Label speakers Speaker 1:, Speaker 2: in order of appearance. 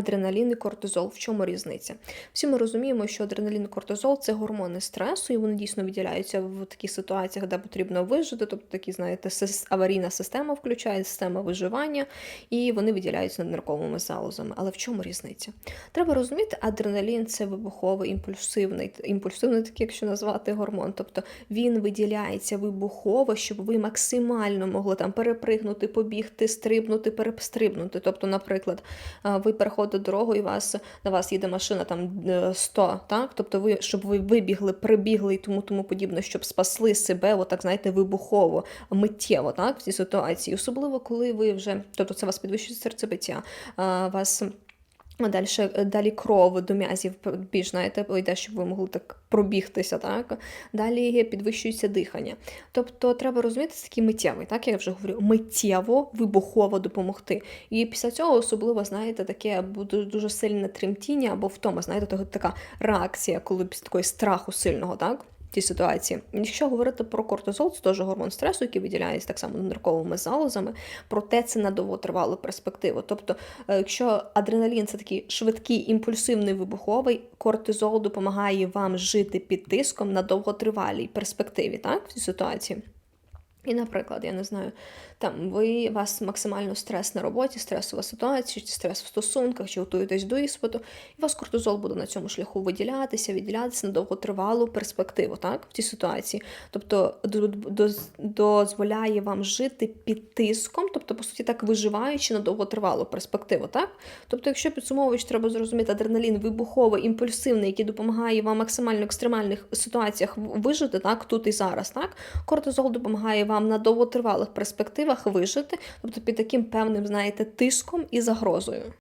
Speaker 1: адреналін і кортизол. В чому різниця? Всі ми розуміємо, що адреналін і кортизол це гормони стресу, і вони дійсно виділяються в таких ситуаціях, де потрібно вижити, тобто такі, знаєте, аварійна система включає, система виживання, і вони виділяються над нерковими залозами. Але в чому різниця? Треба розуміти, адреналін це вибуховий, імпульсивний, імпульсивний, такий, якщо назвати гормон. Тобто він виділяється вибухово, щоб ви максимально могли там перепригнути, побігти, стрибнути, перестрибнути. Тобто, наприклад, ви переходите дорогу, і вас на вас їде машина там е, 100, так? Тобто, ви щоб ви вибігли, прибігли і тому тому подібне, щоб спасли себе, отак знаєте, вибухово, миттєво, так, в цій ситуації. Особливо, коли ви вже, тобто це вас підвищує серцебиття, а. Далі, далі кров до м'язів більш, знаєте, йде, щоб ви могли так пробігтися, так? Далі підвищується дихання. Тобто треба розуміти, це такий миттєвий, так я вже говорю, миттєво, вибухово допомогти. І після цього особливо, знаєте, таке дуже сильне тремтіння або втома, знаєте, така реакція, коли після такої страху сильного, так? Цій ситуації. Якщо говорити про кортизол, це теж гормон стресу, який виділяється так само нарковими залозами, проте це на довготривалу перспективу. Тобто, е, якщо адреналін це такий швидкий, імпульсивний вибуховий, кортизол допомагає вам жити під тиском на довготривалій перспективі, так, в цій ситуації. І, наприклад, я не знаю, там ви вас максимально стрес на роботі, стресова ситуація, чи стрес в стосунках, чи готуєтесь до іспиту, і вас кортизол буде на цьому шляху виділятися, відділятися на довготривалу перспективу, так, в цій ситуації. Тобто до- до- дозволяє вам жити під тиском, тобто, по суті, так виживаючи на довготривалу перспективу, так? Тобто, якщо підсумовуючи, треба зрозуміти адреналін вибуховий, імпульсивний, який допомагає вам максимально екстремальних ситуаціях вижити, так, тут і зараз, так? Кортизол допомагає вам на довготривалих перспективах вижити, тобто під таким певним, знаєте, тиском і загрозою.